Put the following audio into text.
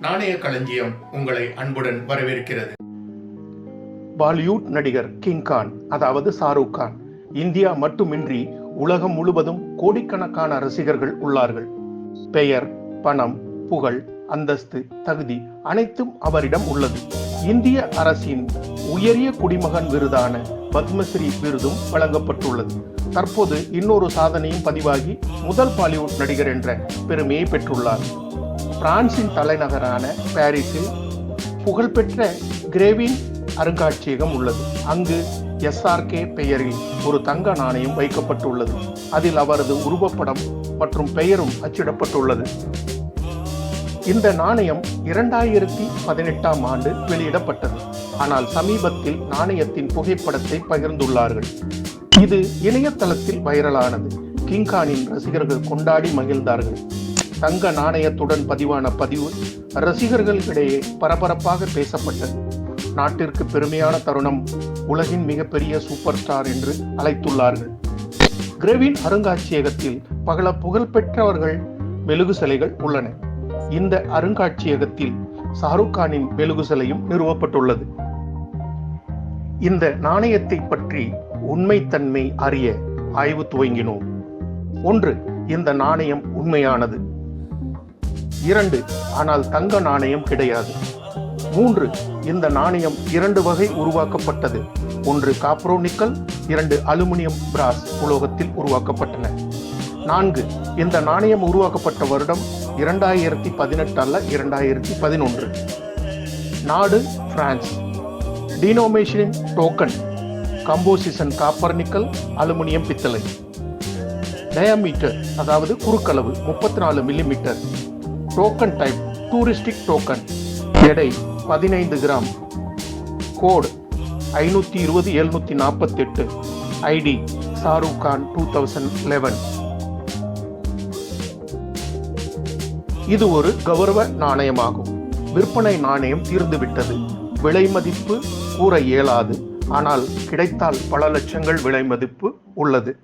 நாணய களஞ்சியம் உங்களை அன்புடன் வரவேற்கிறது. பாலிவுட் நடிகர் கிங் கான் அதாவது ஷாருக் கான் இந்தியா மட்டுமின்றி உலகம் முழுவதும் கோடிக்கணக்கான ரசிகர்கள் உள்ளார்கள். பெயர் பணம் புகழ் அந்தஸ்து தகுதி அனைத்தும் அவரிடம் உள்ளது. இந்திய அரசின் உயரிய குடிமகன் விருதான பத்மஸ்ரீ விருதும் வழங்கப்பட்டுள்ளது. தற்போது இன்னொரு சாதனையும் பதிவாகி முதல் பாலிவுட் நடிகர் என்ற பெருமையை பெற்றுள்ளார். பிரான்சின் தலைநகரான பாரிஸில் புகழ்பெற்ற கிரேவின் அருங்காட்சியகம் உள்ளது. அங்கு எஸ்ஆர்கே பெயரில் ஒரு தங்க நாணயம் வைக்கப்பட்டுள்ளது. அதில் அவரது உருவப்படம் மற்றும் பெயரும் அச்சிடப்பட்டுள்ளது. இந்த நாணயம் இரண்டாயிரத்தி பதினெட்டாம் ஆண்டு வெளியிடப்பட்டது. ஆனால் சமீபத்தில் நாணயத்தின் புகைப்படத்தை பகிர்ந்துள்ளார்கள். இது இணையதளத்தில் வைரலானது. கிங்கானின் ரசிகர்கள் கொண்டாடி மகிழ்ந்தார்கள். தங்க நாணயத்துடன் பதிவான பதிவு ரசிகர்களிடையே பரபரப்பாக பேசப்பட்டது. நாட்டிற்கு பெருமையான தருணம். உலகின் மிகப்பெரிய சூப்பர் ஸ்டார் என்று அழைத்துள்ளார்கள். கிரெவின் அருங்காட்சியகத்தில் பல புகழ்பெற்றவர்கள் மெழுகு சிலைகள் உள்ளன. இந்த அருங்காட்சியகத்தில் ஷாருக் கானின் மெழுகு சிலையும் நிறுவப்பட்டுள்ளது. இந்த நாணயத்தை பற்றி உண்மைத்தன்மை அறிய ஆய்வு துவங்கினோம். ஒன்று இந்த நாணயம் உண்மையானது. இரண்டு ஆனால் தங்க நாணயம் கிடையாது. மூன்று இந்த நாணயம் இரண்டு வகை உருவாக்கப்பட்டது. ஒன்று காப்ரோ நிக்கல் இரண்டு அலுமினியம் பிராஸ் உலோகத்தில் உருவாக்கப்பட்டன. நான்கு இந்த நாணயம் உருவாக்கப்பட்ட வருடம் இரண்டாயிரத்தி பதினெட்டு அல்ல இரண்டாயிரத்தி பதினொன்று. நாடு France. டினோமேஷனின் token composition copper nickel aluminium பித்தளை. டயாமீட்டர் அதாவது குறுக்களவு முப்பத்தி நாலு millimetre token type touristic token எடை பதினைந்து கிராம். கோடு ஐநூற்றி இருபது எழுநூற்றி நாற்பத்தெட்டு ID Shahrukh Khan two thousand eleven இது ஒரு கௌரவ நாணயமாகும். விற்பனை நாணயம் தீர்ந்துவிட்டது. விலை மதிப்பு கூற இயலாது. ஆனால் கிடைத்தால் பல லட்சங்கள் விலை மதிப்பு உள்ளது.